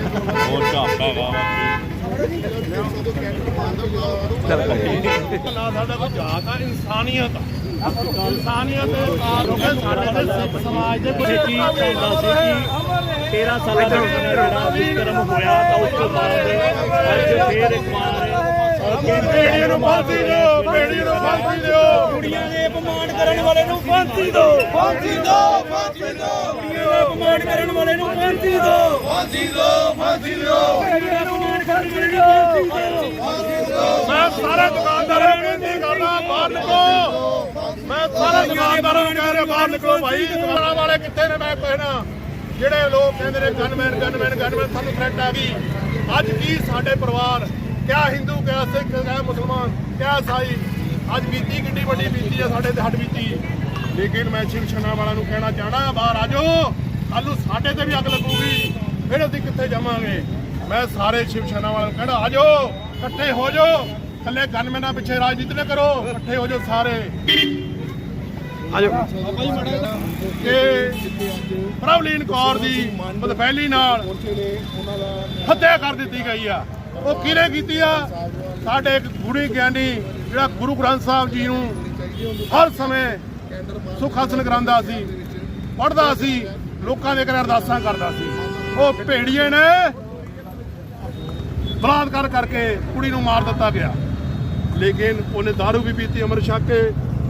ਹੋਰ ਝਾਪਾ ਵਾ ਨਾ ਸਾਡਾ ਕੋਈ ਜਾਤ ਆ ਇਨਸਾਨੀਅਤ ਆ ਇਨਸਾਨੀਅਤ ਦੇ ਕਾਰਨ ਸਾਡੇ ਦੇ ਸਿੱਖ ਸਮਾਜ ਦੇ ਕਿਸੇ ਚੀਜ਼ ਕਹਿੰਦਾ ਸੀ ਕਿ 13 ਸਾਲਾਂ ਦਾ ਜਿਹੜਾ ਵਿਕਰਮ ਹੋਇਆ ਤਾਂ ਉਸ ਤੋਂ ਬਾਅਦ ਅੱਜ ਫੇਰ ਇੱਕ ਵਾਰ ਬੇੜੀ ਨੂੰ ਫਾਂਸੀ ਦਿਓ ਬੇੜੀ ਨੂੰ ਫਾਂਸੀ ਦਿਓ ਕੁੜੀਆਂ ਦੇ ਅਪਮਾਨ ਕਰਨ ਵਾਲੇ ਨੂੰ ਫਾਂਸੀ ਦਿਓ। ਫਾਂਸੀ ਦੋ ਫਾਂਸੀ ਦੋ ਕੁੜੀਆਂ ਦਾ ਅਪਮਾਨ ਕਰਨ ਵਾਲੇ ਨੂੰ ਫਾਂਸੀ ਦਿਓ। ਫਾਂਸੀ ਦੋ ਫਾਂਸੀ ਦੋ ਕੁੜੀਆਂ ਦਾ ਅਪਮਾਨ ਕਰਨ ਵਾਲੇ ਨੂੰ ਫਾਂਸੀ ਦਿਓ। ਮੈਂ ਸਾਰੇ ਦੁਕਾਨਦਾਰਾਂ ਨੂੰ ਬੇਨਤੀ ਕਰਦਾ ਬਾਹਰ ਨਿਕਲੋ। ਮੈਂ ਸਾਰੇ ਦੁਕਾਨਦਾਰਾਂ ਨੂੰ ਕਹਿ ਰਿਹਾ ਬਾਹਰ ਨਿਕਲੋ ਭਾਈ। ਦੁਕਾਨਾਂ ਵਾਲੇ ਕਿੱਥੇ ਨੇ ਮੈਂ ਕਹਿਣਾ ਜਿਹੜੇ ਲੋਕ ਕਹਿੰਦੇ ਨੇ ਗਨਮੈਨ ਗਨਮੈਨ ਗਨਮੈਨ ਸਾਨੂੰ ਥ੍ਰੈਟ ਆ ਗਈ। ਅੱਜ ਕੀ ਸਾਡੇ ਪਰਿਵਾਰ ਕਿਆ ਹਿੰਦੂ ਕਿਆ ਸਿੱਖ ਕਿਆ ਮੁਸਲਮਾਨ ਕਿਆ ਸਾਈ। ਅੱਜ ਬੀਤੀ ਕਿੰਨੀ ਵੱਡੀ ਬੀਤੀ ਆ ਸਾਡੇ ਤੇ ਹੱਡ ਬੀਤੀ। ਲੇਕਿਨ ਮੈਂ ਸ਼ਿਵ ਸੈਨਾ ਵਾਲਿਆਂ ਨੂੰ ਕਹਿਣਾ ਚਾਹਣਾ ਬਾਹਰ ਆ ਜਾਓ। ਕੱਲ ਨੂੰ ਸਾਡੇ ਤੇ ਵੀ ਅੱਗ ਲੱਗੂਗੀ। ਫਿਰ ਅਸੀਂ ਕਿੱਥੇ ਜਾਵਾਂਗੇ? ਮੈਂ ਸਾਰੇ ਸ਼ਿਵ ਸੈਨਾ ਵਾਲਿਆਂ ਨੂੰ ਕਹਿਣਾ ਆ ਜਾਓ ਇਕੱਠੇ ਹੋ ਜਾਓ। ਕੱਲੇ ਗਨਮੈਨਾਂ ਪਿੱਛੇ ਰਾਜਨੀਤੀ ਨਾ ਕਰੋ ਇਕੱਠੇ ਹੋ ਜਾਓ ਸਾਰੇ। ਕਿ ਪ੍ਰਭਲੀਨ ਕੌਰ ਦੀ ਮਦਫੈਲੀ ਨਾਲ ਹੱਤਿਆ ਕਰ ਦਿੱਤੀ ਗਈ ਆ। ਉਹ ਕਿਹਨੇ ਕੀਤੀ ਆ? ਸਾਡੇ ਇੱਕ ਗੁਰੂ ਗਿਆਨੀ, ਜਿਹੜਾ ਗੁਰੂ ਗ੍ਰੰਥ ਸਾਹਿਬ ਜੀ ਨੂੰ ਹਰ ਸਮੇਂ ਸੁਖ ਹਾਸਲ ਕਰਾਉਂਦਾ ਸੀ, ਪੜ੍ਹਦਾ ਸੀ, ਲੋਕਾਂ ਦੇ ਘਰ ਅਰਦਾਸਾਂ ਕਰਦਾ ਸੀ। ਉਹ ਭੇੜੀਏ ਨੇ ਬਲਾਤਕਾਰ ਕਰਕੇ ਕੁੜੀ ਨੂੰ ਮਾਰ ਦਿੱਤਾ ਗਿਆ। ਲੇਕਿਨ ਉਹਨੇ दारू ਵੀ ਪੀਤੀ, ਅਮਰ ਛਕ ਕੇ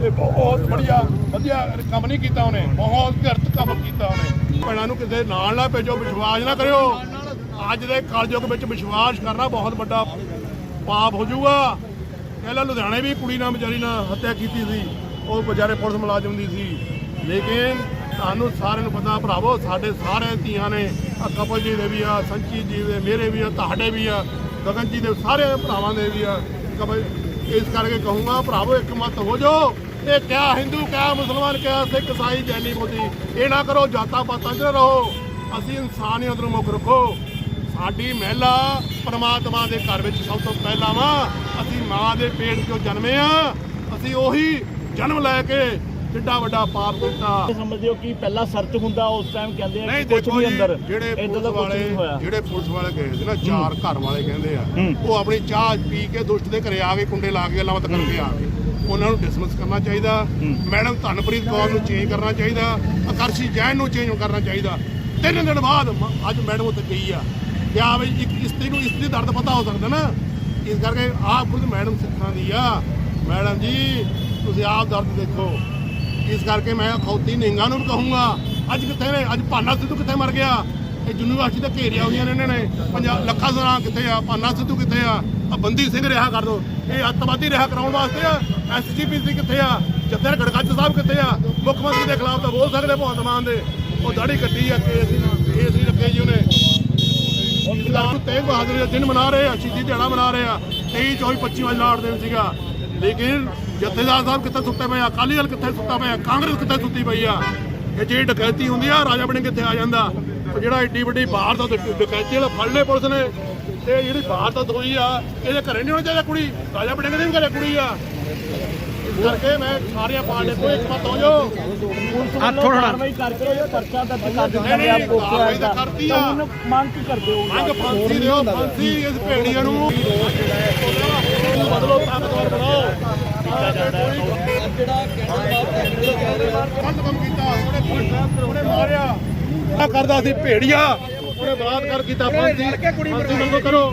ਇਹ ਬਹੁਤ ਬੜੀਆ ਵਧੀਆ ਕੰਮ ਨਹੀਂ ਕੀਤਾ ਉਹਨੇ। ਬਹੁਤ ਗਲਤ ਕੰਮ ਕੀਤਾ ਉਹਨੇ। ਭੈਣਾਂ ਨੂੰ ਕਿਸੇ ਨਾਲ ਨਾ ਭੇਜੋ, ਵਿਸ਼ਵਾਸ ਨਾ ਕਰਿਓ। ਅੱਜ ਦੇ ਕਾਲਯੁਗ ਵਿੱਚ ਵਿਸ਼ਵਾਸ ਕਰਨਾ ਬਹੁਤ ਵੱਡਾ ਪਾਪ ਹੋ ਜਾਊਗਾ। ਪਹਿਲਾਂ ਲੁਧਿਆਣੇ ਵੀ ਕੁੜੀ ਨਾਲ ਵਿਚਾਰੀ ਨਾਲ ਹੱਤਿਆ ਕੀਤੀ ਸੀ। ਉਹ ਵਿਚਾਰੇ ਪੁਲਿਸ ਮੁਲਾਜ਼ਮ ਦੀ ਸੀ। ਲੇਕਿਨ ਤੁਹਾਨੂੰ ਸਾਰਿਆਂ ਨੂੰ ਪਤਾ ਭਰਾਵੋ, ਸਾਡੇ ਸਾਰੇ ਧੀਆਂ ਨੇ ਆ ਕਪਲ ਜੀ ਦੇ ਵੀ ਆ, ਸੰਚੀ ਜੀ ਦੇ, ਮੇਰੇ ਵੀ ਆ, ਤੁਹਾਡੇ ਵੀ ਆ, ਗਗਨ ਜੀ ਦੇ ਸਾਰੇ ਭਰਾਵਾਂ ਦੇ ਵੀ ਆ। ਕਪਲ, ਇਸ ਕਰਕੇ ਕਹੂੰਗਾ ਭਰਾਵੋ, ਇੱਕ ਮਤ ਹੋ ਜਾਓ, ਇਹ ਕਿਆ ਹਿੰਦੂ, ਕਿਆ ਮੁਸਲਮਾਨ, ਕਿਆ ਸਿੱਖ ਇਸਾਈ ਜੈਨੀ ਮੋਦੀ ਇਹ ਨਾ ਕਰੋ ਜਾਤਾਂ ਪਾਤਾਂ 'ਚ ਰਹੋ। ਅਸੀਂ ਇਨਸਾਨੀਅਤ ਨੂੰ ਮੁੱਖ ਰੱਖੋ। ਸਾਡੀ ਮਹਿਲਾ ਪਰਮਾਤਮਾ ਦੇ ਘਰ ਵਿੱਚ ਸਭ ਤੋਂ ਪਹਿਲਾਂ ਵਾ। ਅਸੀਂ ਮਾਂ ਦੇ ਪੇਟ 'ਚੋਂ ਜਨਮੇ ਆ। ਅਸੀਂ ਉਹੀ ਜਨਮ ਲੈ ਕੇ ਕਿੱਡਾ ਵੱਡਾ ਪਾਪ ਕੀਤਾ। ਸਮਝਦੇ ਹੋ ਕਿ ਪਹਿਲਾਂ ਸਰਚ ਹੁੰਦਾ ਉਸ ਟਾਈਮ ਕਹਿੰਦੇ ਆ ਕੁਝ ਨਹੀਂ ਅੰਦਰ। ਜਿਹੜੇ ਪੁਲਿਸ ਵਾਲੇ ਜਿਹੜੇ ਪੁਲਿਸ ਵਾਲੇ ਗਏ ਸੀ ਨਾ ਚਾਰ ਘਰ ਵਾਲੇ ਕਹਿੰਦੇ ਆ। ਉਹ ਆਪਣੀ ਚਾਹ ਪੀ ਕੇ ਦੁਸ਼ਟ ਦੇ ਘਰੇ ਆ ਕੇ ਕੁੰਡੇ ਲਾ ਕੇ ਗੱਲਾਂ ਬਾਤ ਕਰਕੇ ਆ ਗਏ। ਉਹਨਾਂ ਨੂੰ ਡਿਸਮਿਸ ਕਰਨਾ ਚਾਹੀਦਾ। ਮੈਡਮ ਧਨਪ੍ਰੀਤ ਕੌਰ ਨੂੰ ਚੇਂਜ ਕਰਨਾ ਚਾਹੀਦਾ। ਆਕਰਸ਼ੀ ਜੈਨ ਨੂੰ ਚੇਂਜ ਕਰਨਾ ਚਾਹੀਦਾ। ਤਿੰਨ ਦਿਨ ਬਾਅਦ ਅੱਜ ਮੈਡਮ ਉੱਥੇ ਗਈ ਆ। ਕਿਆ ਬਈ ਇੱਕ ਇਸਤਰੀ ਨੂੰ ਇਸਤਰੀ ਦਰਦ ਪਤਾ ਹੋ ਸਕਦਾ ਨਾ। ਇਸ ਕਰਕੇ ਆਪ ਖੁਦ ਮੈਡਮ ਸਿੱਖਾਂ ਦੀ ਆ। ਮੈਡਮ ਜੀ, ਤੁਸੀਂ ਆਪ ਦਰਦ ਦੇਖੋ। ਇਸ ਕਰਕੇ ਮੈਂ ਖੌਤੀ ਨਿੰਗਾ ਨੂੰ ਵੀ ਕਹੂੰਗਾ, ਅੱਜ ਕਿੱਥੇ ਨੇ? ਅੱਜ ਭਾਨਾ ਸਿੱਧੂ ਕਿੱਥੇ ਮਰ ਗਿਆ? ਇਹ ਯੂਨੀਵਰਸਿਟੀ ਤੇ ਘੇਰਿਆ ਹੋਈਆਂ ਨੇ ਇਹਨਾਂ ਨੇ। ਪੰਜਾਬ ਲੱਖਾਂ ਸਰਾਂ ਕਿੱਥੇ ਆ? ਭਾਨਾ ਸਿੱਧੂ ਕਿੱਥੇ ਆ? ਆ ਬੰਦੀ ਸਿੰਘ ਰਿਹਾ ਕਰ ਦੋ। ਇਹ ਅੱਤਵਾਦੀ ਰਿਹਾ ਕਰਾਉਣ ਵਾਸਤੇ ਆ। ਐਸਜੀਪੀਸੀ ਕਿੱਥੇ ਆ? ਜੱਦਰ ਗੜਗੱਜ ਸਾਹਿਬ ਕਿੱਥੇ ਆ? ਮੁੱਖ ਮੰਤਰੀ ਦੇ ਖਿਲਾਫ ਤਾਂ ਬੋਲ ਸਕਦੇ ਭਗਵੰਤ ਮਾਨ ਦੇ। ਉਹ ਦਾੜੀ ਕੱਟੀ ਆ ਕੇਸ ਕੇਸ ਨਹੀਂ ਰੱਖੇ ਜੀ ਉਹਨੇ। ਹੁਣ ਤੇਗ ਬਹਾਦਰ ਦਾ ਦਿਨ ਮਨਾ ਰਹੇ ਆ, ਸ਼ਹੀਦੀ ਦਿਹਾੜਾ ਮਨਾ ਰਹੇ ਆ 23 24 25 ਵਜੇ ਲਾੜ ਦਿਨ ਸੀਗਾ। ਲੇਕਿਨ ਜਥੇਦਾਰ ਸਾਹਿਬ ਕਿੱਥੇ ਸੁੱਤੇ ਪਏ ਆ? ਅਕਾਲੀ ਦਲ ਕਿੱਥੇ ਸੁੱਤਾ ਪਿਆ? ਕਾਂਗਰਸ ਕਿੱਥੇ ਸੁੱਤੀ ਪਈ ਆ? ਇਹ ਜਿਹੜੀ ਡਕੈਤੀ ਹੁੰਦੀ ਆ, ਰਾਜਾ ਬਣੇ ਕਿੱਥੇ ਆ ਜਾਂਦਾ। ਉਹ ਜਿਹੜਾ ਏਡੀ ਵੱਡੀ ਬਾਹਰ ਦਾ ਡਕੈਤੀ ਵਾਲਾ ਫੜ ਲਏ ਪੁਲਿਸ ਨੇ। ਤੇ ਜਿਹੜੀ ਬਾਹਰ ਦਾ ਹੋਈ ਆ, ਇਹਦੇ ਘਰੇ ਨਹੀਂ ਹੋਣਾ ਚਾਹੀਦਾ ਕੁੜੀ। ਰਾਜਾ ਬਣੇ ਦੇ ਵੀ ਘਰੇ ਕੁੜੀ ਆ। ਇਸ ਕਰਕੇ ਮੈਂ ਸਾਰੀਆਂ ਪਾਰਟੀਆਂ ਕੋਈ ਇੱਕ ਮਤ ਹੋ ਜਾਓ। ਹੱਥ ਥੋੜਾ ਕਾਰਵਾਈ ਕਰਕੇ ਉਹ ਪਰਚਾ ਦਰਜ ਕਰ ਦਿੰਦੇ ਨੇ ਆਪ ਕੋ ਕਾਰਵਾਈ ਤਾਂ ਕਰਤੀ ਆ। ਹੁਣ ਮੰਗ ਕੀ ਕਰਦੇ ਹੋ? ਮੰਗ ਫਾਂਸੀ ਦਿਓ ਫਾਂਸੀ ਇਸ ਭੇੜੀਆਂ ਨੂੰ। ਬਦਲੋ ਤਾਕਤਵਰ ਬਣਾਓ। ਕੀਤਾ ਜਾਂਦਾ ਹੈ ਗਲਤ ਕੰਮ ਕੀਤਾ ਉਹਨੇ ਉਹਨੇ ਮਾਰਿਆ। ਆ ਕਰਦਾ ਸੀ ਭੇੜੀਆ। ਉਹਨੇ ਬਲਾਤਕਾਰ ਕੀਤਾ ਫਾਂਸੀ। ਫਾਂਸੀ ਮੰਗੋ ਕਰੋ।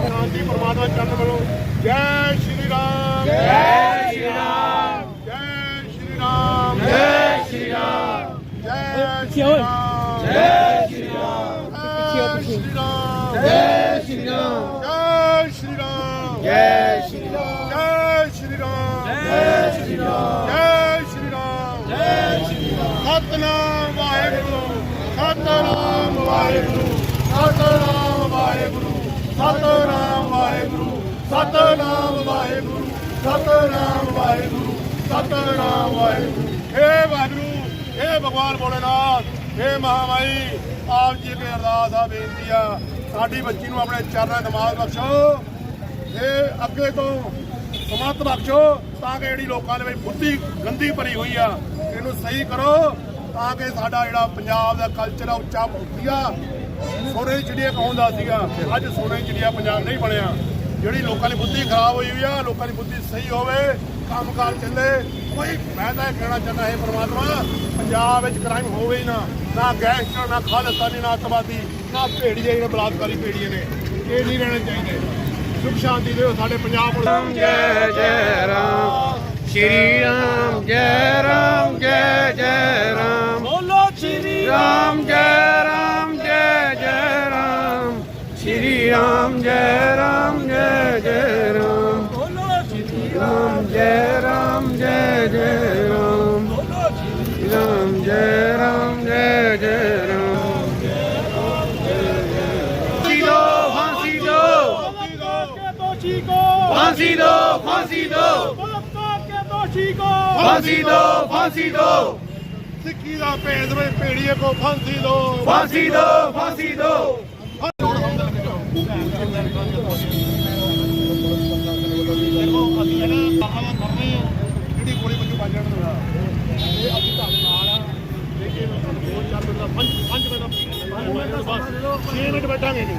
ਸ਼ਾਂਤੀ ਪਰਮਾਤਮਾ ਚਰਨ ਵੱਲੋਂ ਜੈ ਸ਼੍ਰੀ ਰਾਮ ਜੈ ਸ਼੍ਰੀ ਰਾਮ ਜੈ ਸ਼੍ਰੀ ਰਾਮ ਜੈ ਸ਼੍ਰੀ ਰਾਮ ਜੈ ਸ਼੍ਰੀ ਰਾਮ ਜੈ ਸ਼੍ਰੀ ਰਾਮ ਜੈ ਸ਼੍ਰੀ ਰਾਮ ਜੈ ਸ਼੍ਰੀ ਰਾਮ ਜੈ ਸ਼੍ਰੀ ਰਾਮ ਜੈ ਸ਼੍ਰੀ ਰਾਮ ਜੈ ਸ਼੍ਰੀ ਰਾਮ ਜੈ ਸ਼੍ਰੀ ਰਾਮ ਜੈ ਸ਼੍ਰੀ ਰਾਮ ਜੈ ਸ਼੍ਰੀ ਰਾਮ ਸਤਨਾਮ ਵਾਹਿਗੁਰੂ ਸਤਨਾਮ ਵਾਹਿਗੁਰੂ ਸਤਨਾਮ ਵਾਹਿਗੁਰੂ ਸਤਨਾਮ ਵਾਹਿਗੁਰੂ ਸਤਨਾਮ ਵਾਹਿਗੁਰੂ ਸਤਨਾਮ ਵਾਹਿਗੁਰੂ ਸਤਨਾਮ ਵਾਹਿਗੁਰੂ। ਏ ਵਾਹਿਗੁਰੂ ਏ ਭਗਵਾਨ ਭੋਲੇਨਾਥ ਏ ਮਹਾਮਾਈ ਆਪ ਜੀ ਕੇ ਅਰਦਾਸ ਆ, ਬੇਨਤੀ ਆ, ਸਾਡੀ ਬੱਚੀ ਨੂੰ ਆਪਣੇ ਚਰਨਾਂ ਦਿਮਾਗ ਬਖਸ਼ੋ ਇਹ ਅੱਗੇ ਤੋਂ ਸਮਤ ਬਖਸ਼ੋ, ਤਾਂ ਕਿ ਜਿਹੜੀ ਲੋਕਾਂ ਦੇ ਵਿੱਚ ਬੁੱਧੀ, ਗੰਦੀ ਭਰੀ ਹੋਈ ਆ, ਇਹਨੂੰ ਸਹੀ ਕਰੋ, ਤਾਂ ਕਿ ਸਾਡਾ ਜਿਹੜਾ ਪੰਜਾਬ ਦਾ ਕਲਚਰ ਆ, ਉੱਚਾ ਉੱਠੀਆ ਸੋਨੇ ਦੀ ਚਿੜੀਆ ਕਹਾਉਂਦਾ ਸੀਗਾ? ਅੱਜ ਸੋਨੇ ਦੀ ਚਿੜੀਆ ਪੰਜਾਬ ਨਹੀਂ ਬਣਿਆ। ਜਿਹੜੀ ਲੋਕਾਂ ਦੀ ਬੁੱਧੀ ਖਰਾਬ ਹੋਈ ਹੋਈ ਆ ਲੋਕਾਂ ਦੀ ਬੁੱਧੀ ਸਹੀ ਹੋਵੇ ਕੰਮਕਾਰ ਚੱਲੇ ਕੋਈ ਮੈਂ ਤਾਂ ਇਹ ਕਹਿਣਾ ਚਾਹੁੰਦਾ ਹੈ ਪ੍ਰਮਾਤਮਾ ਪੰਜਾਬ ਵਿੱਚ ਕ੍ਰਾਈਮ ਹੋਵੇ ਹੀ ਨਾ ਨਾ ਗੈਂਗਸਟਰ ਨਾ ਖਾਲਿਸਤਾਨੀ ਨਾ ਅੱਤਵਾਦੀ ਨਾ ਭੇੜੀਏ ਜਿਹੜੇ ਬਲਾਤਕਾਰੀ ਭੇੜੀਏ ਨੇ। ਇਹ ਨਹੀਂ ਰਹਿਣੇ ਚਾਹੀਦੇ। ਸੁਖ ਸ਼ਾਂਤੀ ਦਿਓ ਸਾਡੇ ਪੰਜਾਬ ਨੂੰ ਜੈ ਜੈ ਰਾਮ। ਸ਼੍ਰੀ ਰਾਮ ਜੈ ਰਾਮ ਜੈ ਜੈ ਰਾਮ। ਬੋਲੋ ਸ਼੍ਰੀ ਰਾਮ ਜੈ ਰਾਮ ਜੈ ਜੈ ਰਾਮ ਸ਼੍ਰੀ ਰਾਮ ਜੈ ਰਾਮ ਜੈ ਜੈ ਰਾਮ ਬੋਲੋ ਸ਼੍ਰੀ ਰਾਮ ਜੈ ਰਾਮ ਜੈ ਜੈ ਰਾਮ ਬੋਲੋ ਸ਼੍ਰੀ ਰਾਮ ਜੈ ਰਾਮ ਜੈ ਜੈ ਰਾਮ ਫਾਂਸੀ ਦੋ ਦੋਸ਼ੀ ਕੋ ਫਾਂਸੀ ਦੋ। ਫਾਂਸੀ ਦੋ ਬਲਾਤਕਾਰ ਕੇ ਦੋਸ਼ੀ ਕੋ ਫਾਂਸੀ ਦੋ ਦੇਖੋ ਅਸੀਂ ਇਹਨਾਂ ਕਾਹਾਂ ਦਾ ਕਰਨੇ ਆ ਜਿਹੜੀ ਗੋਲੀ ਵੱਜੂ ਵੱਜ ਜਾਣ ਦਾ ਇਹ ਅਸੀਂ ਤੁਹਾਡੇ ਨਾਲ ਆ ਲੇਕਿਨ ਦੋ ਚਾਰ ਮਿੰਟ ਦਾ ਪੰਜ ਮਿੰਟ ਦਾ ਮਿੰਟ ਬਸ 6 ਮਿੰਟ ਬੈਠਾਂਗੇ ਜੀ।